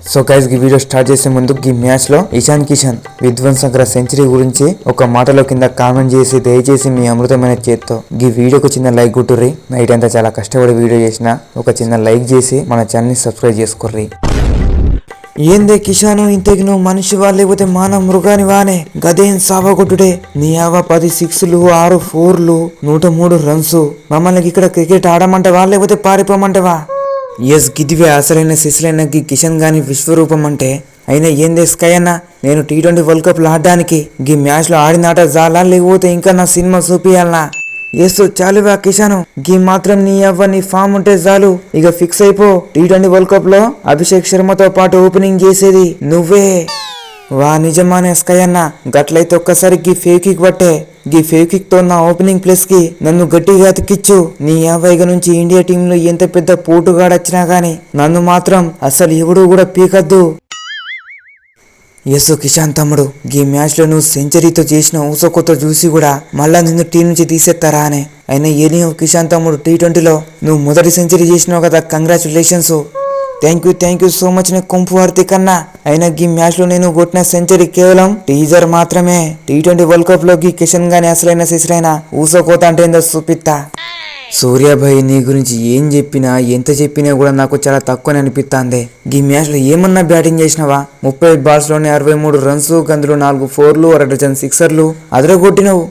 So guys ఈ video start చేసే ముందు ఈ మ్యాచ్లో ఇషాన్ కిషన్ విధ్వంసకర సెంచరీ గురించి ఒక మాటలో కింద కామెంట్ చేసి దయచేసి మీ అమృతమైన చేత్తో ఈ వీడియోకి చిన్న లైక్ కొట్టుర్రి. నైట్ అంతా చాలా కష్టపడి వీడియో చేసిన ఒక చిన్న లైక్ చేసి మన ఛానల్ని సబ్స్క్రైబ్ చేసుకోర్రి. ఏందే కిషాను ఇంతకి నువ్వు మనిషివా లేకపోతే మాన మృగాని వానే? గదేం సావగొట్టుడే నీ అవ పది సిక్స్లు ఆరు ఫోర్లు నూట మూడు రన్స్ మమ్మల్ని ఇక్కడ క్రికెట్ ఆడమంటవా లేకపోతే పారిపోమంటవా ఎస్ గిదివే అసలైన సిసలైన గి కిషన్ గాని విశ్వరూపం అంటే అయినా ఏం స్కై అన్న? నేను టీ ట్వంటీ వరల్డ్ కప్ ఆడడానికి గీ మ్యాచ్లో ఆడినాట జాలా లేకపోతే ఇంకా నా సినిమా చూపియాలనా? ఎస్ చాలువా కిషాను? గీ మాత్రం నీ అవ్వ నీ ఫామ్ ఉంటే చాలు. ఇక ఫిక్స్ అయిపో టీ ట్వంటీ వరల్డ్ కప్లో అభిషేక్ శర్మతో పాటు ఓపెనింగ్ చేసేది నువ్వే. వా నిజమానే స్కై అన్న గట్లయితే ఒక్కసారి గీ ఫేవికిక్ పట్టే గీ ఫేక్తో నా ఓపెనింగ్ ప్లేస్కి నన్ను గట్టిగా అతికిచ్చు. నీ యాభైగా నుంచి ఇండియా టీంలో ఎంత పెద్ద పోటుగాడొచ్చినా గానీ నన్ను మాత్రం అసలు ఎవడు కూడా పీకద్దు. యస్సు కిషాన్ తమ్ముడు ఈ మ్యాచ్లో నువ్వు సెంచరీతో చేసిన ఊసకొత్త చూసి కూడా మళ్ళా నిన్ను టీం నుంచి తీసేస్తారా అని. అయినా ఏలియో కిషాన్ తమ్ముడు టీ ట్వంటీలో నువ్వు మొదటి సెంచరీ చేసినావు కదా congratulations. Thank you thank you so much నీ కుంపు వర్తి కన్నా. అయినా ఈ మ్యాచ్లో నేను కొట్టిన సెంచరీ కేవలం టీజర్ మాత్రమే. టీ ట్వంటీ వరల్డ్ కప్లో గీ కిషన్ గాని అసలైన సిసలైన ఊసకోత అంటే ఏందో చూపిస్తా సూర్యాభాయ్ నీ గురించి ఏం చెప్పినా ఎంత చెప్పినా కూడా నాకు చాలా తక్కువని అనిపిస్తుంది ఈ మ్యాచ్లో ఏమన్నా బ్యాటింగ్ చేసినావా? ముప్పై బాల్స్లోనే అరవై మూడు రన్స్ గందులు నాలుగు ఫోర్లు అర డజన్ సిక్సర్లు. అదరగొట్టినవు.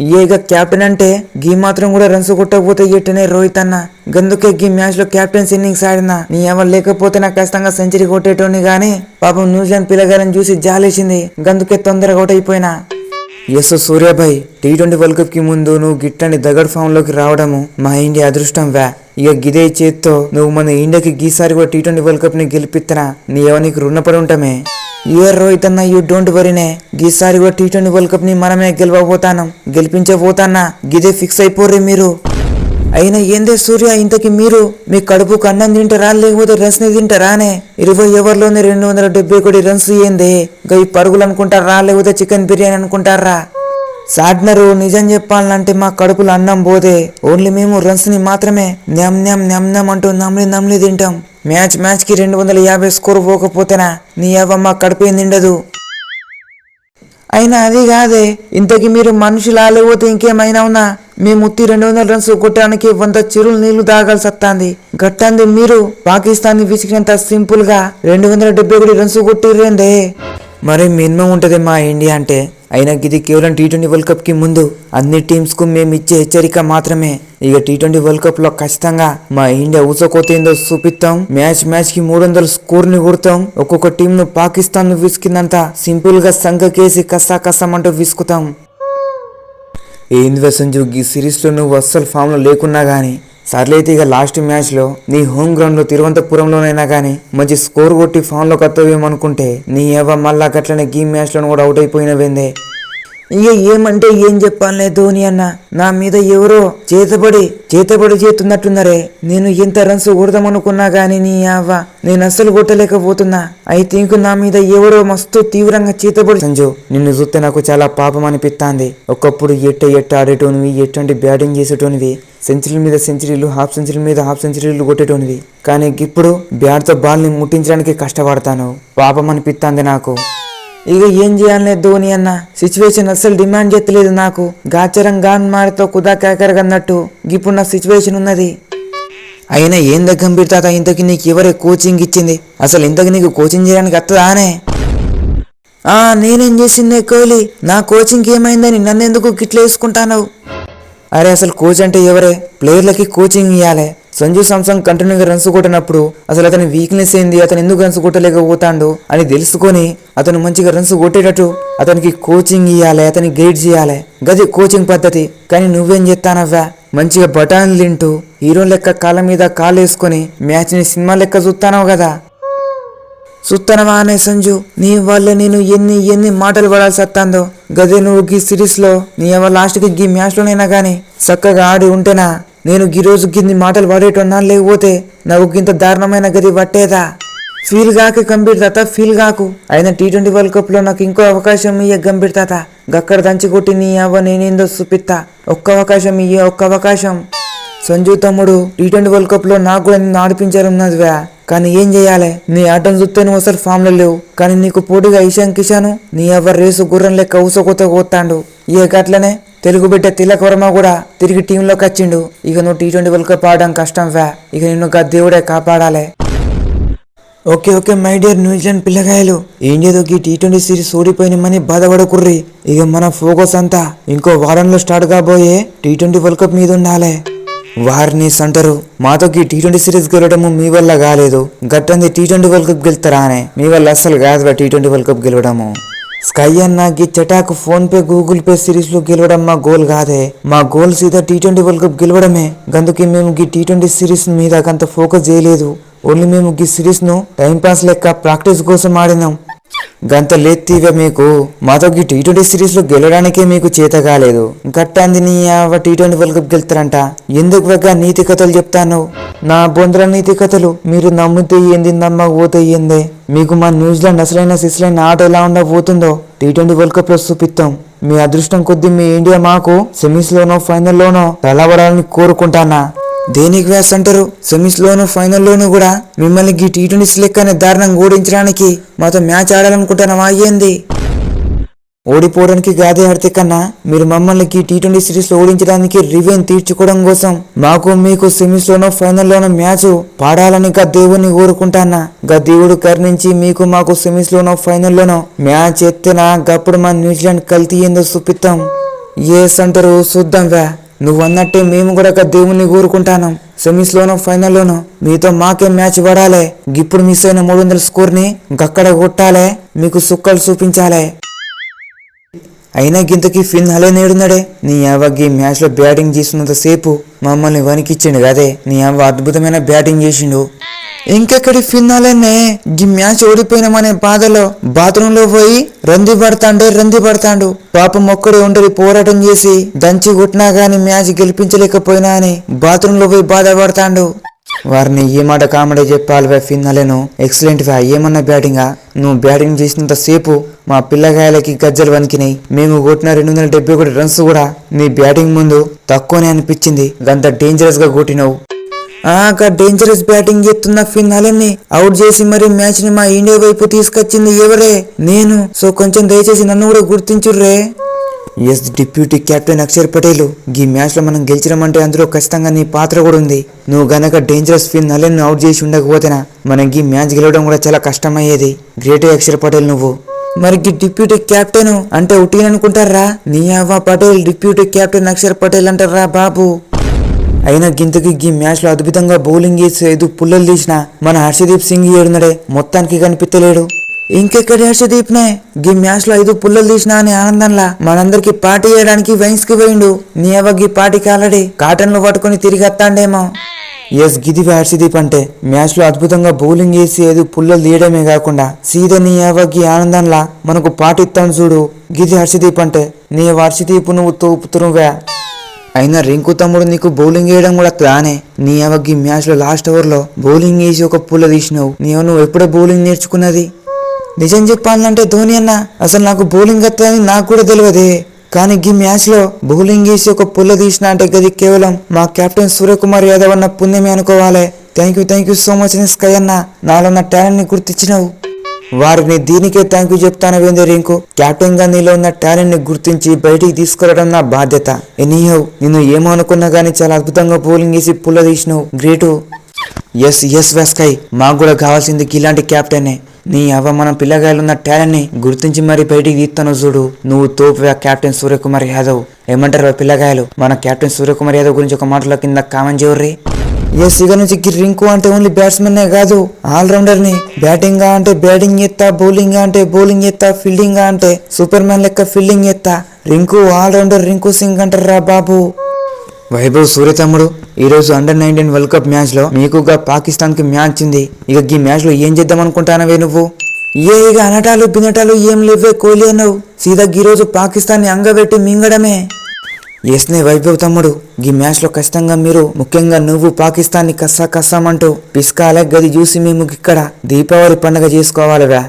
ఏగా క్యాప్టెన్ అంటే గీ మాత్రం కూడా రన్స్ కొట్టకపోతే ఎట్టనే రోహిత్ అన్న. గందుకే గీ మ్యాచ్లో కెప్టెన్స్ ఇన్నింగ్స్ ఆడినా. నీ ఎవరు లేకపోతే నాకు ఖచ్చితంగా సెంచరీ కొట్టేటోని గానీ పాపం న్యూజిలాండ్ పిల్లగారని చూసి జాలేసింది. గందుకే తొందరగా అవుట్ అయిపోయినా. Yes Suryabhai T twenty world కప్కి ముందు నువ్వు గిట్టని దగడ్ ఫామ్లోకి రావడము మా ఇండియా అదృష్టం వ్యా ఇక గిదే చేత్తో నువ్వు మన ఇండియాకి గీసారి కూడా టీ ట్వంటీ వరల్డ్ కప్ని గెలిపిత్తనా. నీ ఎవరికి రుణపడి ఉంటామే. యువర్ రోహిత్ అన్న యూ డోంట్ వరీనే. గీసారి కూడా టీ ట్వంటీ వరల్డ్ కప్ని మనమే గెలవబోతానం. గెలిపించబోతానా గిదే ఫిక్స్ అయిపోర్రి మీరు. అయినా ఏందే సూర్య ఇంతకి మీరు? మీ కడుపుకు అన్నం తింటారా లేకపోతే రన్స్ని తింటారానే ఇరవై ఓవర్లోనే రెండు వందల డెబ్బై ఒకటి రన్స్ ఏందే గవి పరుగులు అనుకుంటారా లేకపోతే చికెన్ బిర్యానీ అనుకుంటారా? సాడ్నరు నిజం చెప్పాలంటే మా కడుపులో అన్నం పోదే ఓన్లీ మేము రన్స్ని మాత్రమే నెమ్ నెమ్ నెమ్ నెమ్ అంటూ నమ్లి నమ్లి తింటాం. మ్యాచ్ మ్యాచ్కి రెండు వందల యాభై స్కోర్ పోకపోతేనా? నీ అవ్వ మా కడుపు నిండదు. అయినా అది కాదే ఇంతకి మీరు మనుషులా లేకపోతే ఇంకేమైనా ఉన్నా? మేము ఉత్తి రెండు వందల రన్స్ కొట్టడానికి వంద చెరువులు నీళ్ళు తాగాల్సి వస్తుంది. గట్టంది మీరు పాకిస్తాన్ని విసిగినంత సింపుల్గా రెండు వందల డెబ్బై ఒకటి రన్స్ కొట్టిర్రేందే. మరి మినిమం ఉంటది మా ఇండియా అంటే అయినా ఇది కేవలం టీ ట్వంటీ వరల్డ్ కప్కి ముందు. అన్ని టీమ్స్కు మేము ఇచ్చే హెచ్చరిక మాత్రమే. ఇక టీ ట్వంటీ వరల్డ్ కప్లో ఖచ్చితంగా మా ఇండియా ఊసకోతేందో చూపిస్తాం. మ్యాచ్ మ్యాచ్కి మూడు వందల స్కోర్ని కొడతాం. ఒక్కొక్క టీం ను పాకిస్తాన్ను విసికిందంత సింపుల్గా సంఘకేసి కసా కసమంటూ విసుకుతాం. ఏంది వసంజు ఈ సిరీస్లో నువ్వు అస్సలు ఫామ్లో లేకున్నా గానీ సర్లైతే ఇక లాస్ట్ మ్యాచ్లో నీ హోమ్ గ్రౌండ్లో తిరువంతపురంలోనైనా తిరువనంతపురంలోనైనా మంచి స్కోర్ కొట్టి ఫామ్లో కర్తవ్యం కత్తవేమనుకుంటే నీ ఎవ మళ్ళా గట్లనే గీ మ్యాచ్లో కూడా అవుట్ అయిపోయినవేందే? ఇక ఏమంటే ఏం చెప్పాలనే ధోని అన్న? నా మీద ఎవరో చేతబడి చేతబడి చేస్తున్నట్టున్నారే. నేను ఎంత రన్స్ కొడదామనుకున్నా గాని నీ అవ్వ నేను అస్సలు కొట్టలేకపోతున్నా. ఐ థింక్ నా మీద ఎవరో మస్తు తీవ్రంగా చేతబడి సంజు నిన్ను చూస్తే నాకు చాలా పాపం అనిపిస్తాంది ఒకప్పుడు ఎట్ట ఎట్ట ఆడేటోనివి ఎటువంటి బ్యాటింగ్ చేసేటోనివి. సెంచరీల మీద సెంచరీలు హాఫ్ సెంచరీ మీద హాఫ్ సెంచరీలు కొట్టేటోనివి. కానీ ఇప్పుడు బ్యాట్తో బాల్ని ముట్టించడానికి కష్టపడతాను. పాపం అనిపిస్తాంది నాకు. ఇక ఏం చేయాలనే ధోని అన్న? సిచ్యువేషన్ అస్సలు డిమాండ్ చేస్తలేదు నాకు. గాచరం గాన్ మారితో కుదా కేకరగన్నట్టు ఇప్పుడు నా సిచ్యువేషన్ ఉన్నది. అయినా ఏం దగ్గర తాత ఇంతకి నీకు ఎవరే కోచింగ్ ఇచ్చింది? అసలు ఇంతకి నీకు కోచింగ్ చేయడానికి వస్తుందా ఆ నేనేం చేసిందే కోహ్లీ? నా కోచింగ్ ఏమైందని నన్ను ఎందుకు గిట్ల వేసుకుంటాను అరే అసలు కోచ్ అంటే ఎవరే? ప్లేయర్లకి కోచింగ్ ఇవ్వాలి సంజు సామ్సంగ్ కంటిన్యూగా రన్స్ కొట్టినప్పుడు అసలు అతని వీక్నెస్ ఏంది? అతను ఎందుకు రన్స్ కొట్టలేకపోతాడు? అని తెలుసుకొని అతను మంచిగా రన్స్ కొట్టేటట్టు అతనికి కోచింగ్ ఇవ్వాలి అతని గైడ్ చేయాలి గది కోచింగ్ పద్ధతి. కానీ నువ్వేం చేస్తానవ్వా? మంచిగా బటాన్లు తింటూ హీరో లెక్క కాళ్ళ మీద కాలు వేసుకొని మ్యాచ్ని సినిమా లెక్క చూస్తానవు కదా. చూస్తానవా అనే సంజు? నీ వల్ల నేను ఎన్ని ఎన్ని మాటలు పడాల్సి వస్తాందో. గదే నువ్వు గీ సిరీస్లో నీ ఎవ లాస్ట్కి గీ మ్యాచ్ లోనైనా గానీ చక్కగా ఆడి ఉంటేనా? నేను ఈరోజు కింది మాటలు పడేటన్నా లేకపోతే నాకు గింత దారుణమైన గది పట్టేదా? ఫీల్ కాక గంభీర్ తాత ఫీల్ కాకు అయినా టీ ట్వంటీ వరల్డ్ కప్లో నాకు ఇంకో అవకాశం ఇయ్య గంభీర్ తాత. గక్కడ దంచి కొట్టి నీ అవ్వ నేనేందో చూపిస్తా ఒక్క అవకాశం ఇయ్య ఒక్క అవకాశం. సంజు తమ్ముడు టీ ట్వంటీ వరల్డ్ కప్లో నాకు కూడా నిన్ను ఆడిపించారున్నదివా. కానీ ఏం చేయాలి? నీ ఆటను చూస్తే నువ్వు అసలు ఫామ్లో లేవు. కానీ నీకు పోటీగా ఇషాన్ కిషాను నీ ఎవరు రేసు గుర్రం లెక్క ఊసకొత్త కొత్తాండు ఇక అట్లనే తెలుగు బిడ్డ తిలక్ వర్మ కూడా తిరిగి టీంలోకి వచ్చిండు. ఇక నువ్వు టీ ట్వంటీ వరల్డ్ కప్ ఆడడం కష్టం ఫ్యా ఇక నిన్ను ఒక దేవుడే కాపాడాలి. Okay okay my dear New Zealand పిల్లగాయలు. ఏం చేదో ఈ టీ ట్వంటీ సిరీస్ ఓడిపోయినామని బాధపడకుర్రి. ఇక మన ఫోకస్ అంతా ఇంకో వారంలో స్టార్ట్ కాబోయే టీ ట్వంటీ వరల్డ్ కప్ మీద ఉండాలి. వారిని అంటారు. మాతో ఈ టీ ట్వంటీ సిరీస్ గెలవడము మీ వల్ల కాలేదు. గట్టంది టీ ట్వంటీ వరల్డ్ కప్ గెలుతారా అనే. మీ వల్ల అస్సలు కాదు టీ ట్వంటీ వరల్డ్ కప్ గెలవడము. స్కై అన్న గీ చటాక్ ఫోన్ పే గూగుల్ పే సిరీస్లో గెలవడం మా గోల్ కాదే. మా గోల్ సీదా టీ ట్వంటీ వరల్డ్ కప్ గెలవడమే. గందుకే మేము గీ టీ ట్వంటీ సిరీస్ మీద అంత ఫోకస్ చేయలేదు. ఓన్లీ మేము గీ సిరీస్ను టైం పాస్ లెక్క ప్రాక్టీస్ కోసం ఆడినాం. గంత లేత్తివే మీకు. మాతో ఈ టీ ట్వంటీ సిరీస్లో గెలవడానికే మీకు చేత కాలేదు. గట్టాంది నీ టీ ట్వంటీ వరల్డ్ కప్ గెలుతారంట ఎందుకు వగ్గ నీతి కథలు చెప్తాను? నా బొందర నీతి కథలు మీరు నమ్మితే ఏంది నమ్మకపోతే ఏందే? మీకు మా న్యూజిలాండ్ అసలైన సిసలైన ఆట ఎలా ఉండబోతుందో టీ ట్వంటీ వరల్డ్ కప్లో చూపిస్తాం. మీ అదృష్టం కొద్దీ మీ ఇండియా మాకు సెమీస్ లోనో ఫైనల్లోనో తలబడాలని కోరుకుంటానా? దేనికి వ్యాస్ అంటారు సెమీస్ లోను ఫైనల్ లోను కూడా మిమ్మల్ని గీ టీ ట్వంటీ లెక్కనే దారుణంగా ఓడించడానికి మాతో మ్యాచ్ ఆడాలనుకుంటున్నావా అయ్యింది ఓడిపోవడానికి గాదే ఆడితే కన్నా మీరు మమ్మల్ని ఈ టీ ట్వంటీ సిరీస్లో ఓడించడానికి రివెన్ తీర్చుకోవడం కోసం మాకు మీకు సెమీస్ లోనో ఫైనల్ లోనో మ్యాచ్ పాడాలని గా దేవుని కోరుకుంటానా? గా దేవుడు కరుణించి మీకు మాకు సెమీస్ లోనో ఫైనల్ లోనో మ్యాచ్ ఎత్తినా గప్పుడు మా న్యూజిలాండ్ కల్తీ ఏందో చూపిస్తాం ఏస్ అంటారు చూద్దాం నువ్వు అన్నట్టే మేము కూడా ఒక దేవుణ్ణి కోరుకుంటాను. సెమీస్లోనో ఫైనల్లోనో మీతో మాకే మ్యాచ్ పడాలి. ఇప్పుడు మిస్ అయిన మూడు వందల స్కోర్ని గక్కడ కొట్టాలే. మీకు సుక్కలు చూపించాలే. అయినా గింతకి ఫిన్ హలే నేడున్నాడే నీ అవ్వ మ్యాచ్ మ్యాచ్లో బ్యాటింగ్ చేస్తున్నంతసేపు మమ్మల్ని వణికిచ్చిండు కదే. నీ అవ్వ అద్భుతమైన బ్యాటింగ్ చేసిండు. ఇంకెక్కడి ఫిన్నాలేనే ఈ మ్యాచ్ ఓడిపోయినామనే బాధలో బాత్రూంలో పోయి రంది పడతాండే రంది పడతాండు. పాపం ఒక్కడే ఉండరి పోరాటం చేసి దంచి కొట్టినా గాని మ్యాచ్ గెలిపించలేకపోయినా అని బాత్రూంలో పోయి బాధపడతాండు. వారిని ఏ మాట కామెడీ చెప్పాలి వా ఫిన్నలేను? ఎక్సలెంట్ వా. ఏమన్నా బ్యాటింగా నువ్వు బ్యాటింగ్ చేసినంత సేపు మా పిల్లగాయలకి గజ్జలు వణికినాయి. మేము కొట్టిన రెండు వందల డెబ్బై ఒకటి రన్స్ కూడా నీ బ్యాటింగ్ ముందు తక్కువనే అనిపించింది. గంత డేంజరస్గా కొట్టినావు. ఆక డేంజరస్ బ్యాటింగ్ చేస్తున్న ఫిన్నాలని అవుట్ చేసి మరి మ్యాచ్ని మా ఇండియా వైపు తీసుకొచ్చింది ఎవరే? నేను. సో కొంచెం దయచేసి నన్ను కూడా గుర్తించుర్రే. Yes deputy captain Akshar Patel ఈ మ్యాచ్లో మనం గెలిచినామంటే అందులో ఖచ్చితంగా నీ పాత్ర కూడా ఉంది. నువ్వు గనక డేంజరస్ ఫిన్ నలెన్ అవుట్ చేసి ఉండకపోతేనా? మనం ఈ మ్యాచ్ గెలవడం కూడా చాలా కష్టమయ్యేది. గ్రేట్ అక్షర్ పటేల్ నువ్వు. మరి గీ డిప్యూటీ కెప్టెన్ అంటే ఉట్టిగా అనుకుంటారా? నీ అవ్వ పటేల్ డిప్యూటీ కెప్టెన్ అక్షర్ పటేల్ అంటారా బాబు? అయినా గింతకి ఈ మ్యాచ్లో అద్భుతంగా బౌలింగ్ వేసి ఐదు పుల్లలు తీసిన మన హర్షదీప్ సింగ్ ఏడున్నాడే? మొత్తానికి కనిపించలేడు ఇంకెక్కడి హర్షదీప్ నే ఈ మ్యాచ్లో ఐదు పుల్లలు తీసిన అని ఆనందంలా మనందరికి పార్టీ చేయడానికి వైన్స్కి పోయిండు. నీ అవ్వ ఈ పార్టీకి ఆల్రెడీ కాటన్లు పట్టుకుని తిరిగి వస్తాండేమో ఎస్ గిది హర్షదీప్ అంటే. మ్యాచ్లో అద్భుతంగా బౌలింగ్ వేసి ఏదో పుల్లలు తీయడమే కాకుండా సీదా నీ అవ్వకి ఆనందంలా మనకు పాటిస్తాను చూడు. గిది హర్షదీప్ అంటే. నీ హర్షదీప్ నువ్వు తోపుతురువా అయినా రింకు తమ్ముడు నీకు బౌలింగ్ వేయడం కూడా రానే నీ అవగ్గి మ్యాచ్లో లాస్ట్ ఓవర్లో బౌలింగ్ వేసి ఒక పుల్ల తీసినావు. నీవు నువ్వు ఎప్పుడే బౌలింగ్ నేర్చుకున్నది? నిజం చెప్పాలంటే ధోని అన్న అసలు నాకు బౌలింగ్ వస్తుందని నాకు కూడా తెలియదే. కానీ ఈ మ్యాచ్లో బౌలింగ్ వేసి ఒక పుల్ల తీసిన అంటే గది కేవలం మా కెప్టెన్ సూర్యకుమార్ యాదవ్ అన్న పుణ్యమే అనుకోవాలి. Thank you thank you so much Sky అన్న నాలో నా టాలెంట్ని గుర్తించినావు. వారిని దీనికే థ్యాంక్ యూ చెప్తాను వేందే రింకు. కెప్టెన్గా నీలో ఉన్న టాలెంట్ని గుర్తించి బయటికి తీసుకురావడం నా బాధ్యత. ఎనీహౌ నిన్ను ఏమో అనుకున్నా గానీ చాలా అద్భుతంగా బౌలింగ్ వేసి పుల్ల తీసినావు. గ్రేటు ఎస్ ఎస్ వెస్కై మాకు కూడా కావాల్సింది ఇలాంటి కెప్టెనే నీ అవ్వ మన పిల్లగాయలున్న టాలెంట్ని గుర్తించి మరీ బయటికి తీస్తాను చూడు. నువ్వు తోపువా కెప్టెన్ సూర్యకుమార్ యాదవ్. ఏమంటారు పిల్లగాయలు? మన కెప్టెన్ సూర్యకుమార్ యాదవ్ గురించి ఒక మాటలో కింద కామెంట్ చేయర్రి. ఎస్ ఇక నుంచి రింకు అంటే ఓన్లీ బ్యాట్స్మెన్ కాదు. ఆల్రౌండర్ని. బ్యాటింగ్ అంటే బ్యాటింగ్ ఎత్తా బౌలింగ్ అంటే బౌలింగ్ ఎత్తా ఫీల్డింగ్ అంటే సూపర్ మ్యాన్ లెక్క ఫీల్డింగ్ ఎత్తా రింకు ఆల్రౌండర్ రింకు సింగ్ అంటారా బాబు. వైభవ్ సూర్య తమ్ముడు ఈరోజు అండర్ నైన్టీన్ వరల్డ్ కప్ మ్యాచ్లో మీకుగా పాకిస్తాన్కి మ్యాచ్ ఉంది. ఇక ఈ మ్యాచ్లో ఏం చేద్దాం అనుకుంటానవే నువ్వు? ఏ ఇక అనటాలు బినటాలు ఏం లేవే కోహ్లీ అన్నావు. సీదా ఈరోజు రోజు అంగబెట్టి మింగడమే. ఎస్నే వైభవ్ తమ్ముడు ఈ మ్యాచ్లో ఖచ్చితంగా మీరు ముఖ్యంగా నువ్వు పాకిస్తాన్ని కస్సా కస్సామంటూ పిస్కాలే గది చూసి మేము ఇక్కడ దీపావళి పండుగ చేసుకోవాలిగా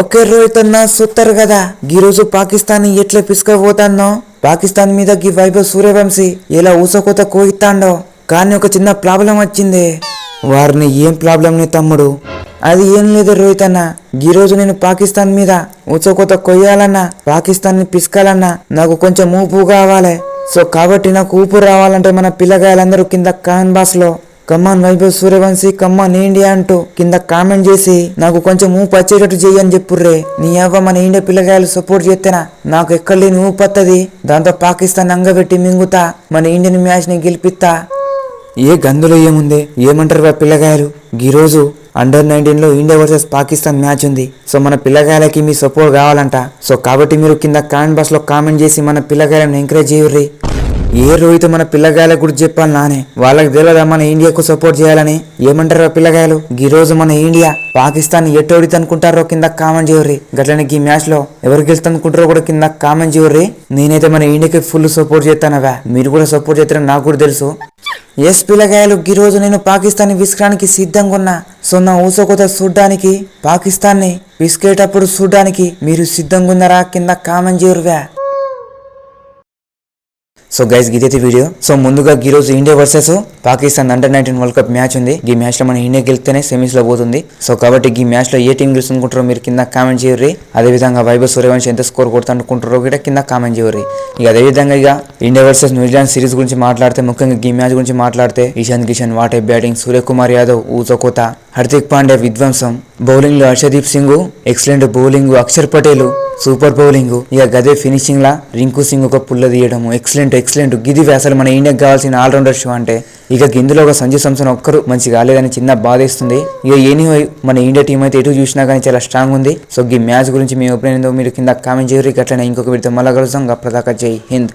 ఓకే రోహిత్ అన్న సూత్తరు కదా ఈ రోజు పాకిస్తాన్ ఎట్లా పిసుకపోతానో పాకిస్తాన్ మీద గీ వైభవ్ సూర్యవంశీ ఎలా ఊసకోత కోయిస్తాండో కానీ ఒక చిన్న ప్రాబ్లం వచ్చింది. వారిని ఏం ప్రాబ్లం నీ తమ్ముడు? అది ఏం లేదు రోహిత్ అన్న ఈ రోజు నేను పాకిస్తాన్ మీద ఉచకొత కొయ్యాలన్నా పాకిస్తాన్ని పిసకాలన్నా నాకు కొంచెం ఊపు కావాలి. సో కాబట్టి నాకు ఊపు రావాలంటే మన పిల్లగాయలందరూ కింద కాన్ బాస్లో come on Vaibhav Suryavanshi come on India అంటూ కింద కామెంట్ చేసి నాకు కొంచెం ఊపు వచ్చేటట్టు చెయ్యని చెప్పుర్రే. నీ అవ్వ మన ఇండియా పిల్లగాయలు సపోర్ట్ చేస్తేనా? నాకు ఎక్కడ లేని ఊపు వత్తది. దాంతో పాకిస్తాన్ అంగబెట్టి మింగుతా. మన ఇండియన్ మ్యాచ్ని గెలిపిస్తా. ఏ గందులో ఏముంది? ఏమంటారు వా పిల్లగాయలు? ఈరోజు అండర్ నైన్టీన్లో ఇండియా వర్సెస్ పాకిస్తాన్ మ్యాచ్ ఉంది. సో మన పిల్లగాయలకి మీ సపోర్ట్ కావాలంట. సో కాబట్టి మీరు కింద కామెంట్ బాక్స్లో కామెంట్ చేసి మన పిల్లగాయలను ఎంకరేజ్ చేయుర్రి. ఏ రోహిత్ మన పిల్లగాయల గురించి చెప్పాలి నానే? వాళ్ళకి తెలియదా మన ఇండియాకు సపోర్ట్ చేయాలని? ఏమంటారు పిల్లగాయలు? ఈ రోజు మన ఇండియా పాకిస్తాన్ ఎట్టోడితే అనుకుంటారో కింద కామెంట్ చేయుర్రి. గట్లనే ఈ మ్యాచ్లో ఎవరు గెలుస్తానుకుంటారో కూడా కింద కామెంట్ చేయుర్రి. నేనైతే మన ఇండియాకి ఫుల్ సపోర్ట్ చేస్తానవా? మీరు కూడా సపోర్ట్ చేస్తారని నాకు కూడా తెలుసు. ఎస్ పిల్లగాయలు ఈ రోజు నేను పాకిస్తాన్ విసుకడానికి సిద్ధంగా ఉన్నా. సో నా ఊసకొత చూడ్డానికి పాకిస్తాన్ని విసుకేటప్పుడు చూడ్డానికి మీరు సిద్ధంగా ఉన్నారా? కింద కామెంట్ చేయరువా సో గైస్ ఇదైతే వీడియో సో ముందుగా ఈ రోజు India versus Pakistan under nineteen world cup match ఉంది. ఈ మ్యాచ్లో మన ఇండియా గెలిస్తేనే సెమీస్లో పోతుంది. సో కాబట్టి ఈ మ్యాచ్లో ఏ టీం గెలుచుకుంటారో మీరు కింద కామెంట్ చేయరు అదే విధంగా వైభవ్ సూర్యవంశి ఎంత స్కోర్ కొడుతుంటుకుంటారో కూడా కింద కామెంట్ చేయరు ఇక అదే విధంగా ఇక ఇండియా వర్సెస్ న్యూజిలాండ్ సిరీస్ గురించి మాట్లాడితే ముఖ్యంగా ఈ మ్యాచ్ గురించి మాట్లాడితే Ishan Kishan what a batting Suryakumar Yadav ఊచకోత హార్దిక్ పాండ్యా విధ్వంసం బౌలింగ్లో Harshdeep Singh excellent bowling Akshar Patel super bowling. ఇక గదే ఫినిషింగ్ లా రింకు సింగ్ ఒక పుల్ల తీయడం ఎక్సలెంట్ ఎక్సలెంట్. గిది అసలు మన ఇండియాకి కావాల్సిన ఆల్రౌండర్ షో అంటే. ఇక గిందులో ఒక సంజు సంసన్ ఒక్కరు మంచి కాలేదని చిన్న బాధేస్తుంది. ఇక ఏని మన ఇండియా టీం అయితే ఎటు చూసినా కానీ చాలా స్ట్రాంగ్ ఉంది. సో ఈ మ్యాచ్ గురించి మీ ఒపీనియన్ మీరు కింద కామెంట్ చేయరు అట్లనే ఇంకొక వీడితో మళ్ళా కలుస్తాం అప్పటిదాకా జై హింద్.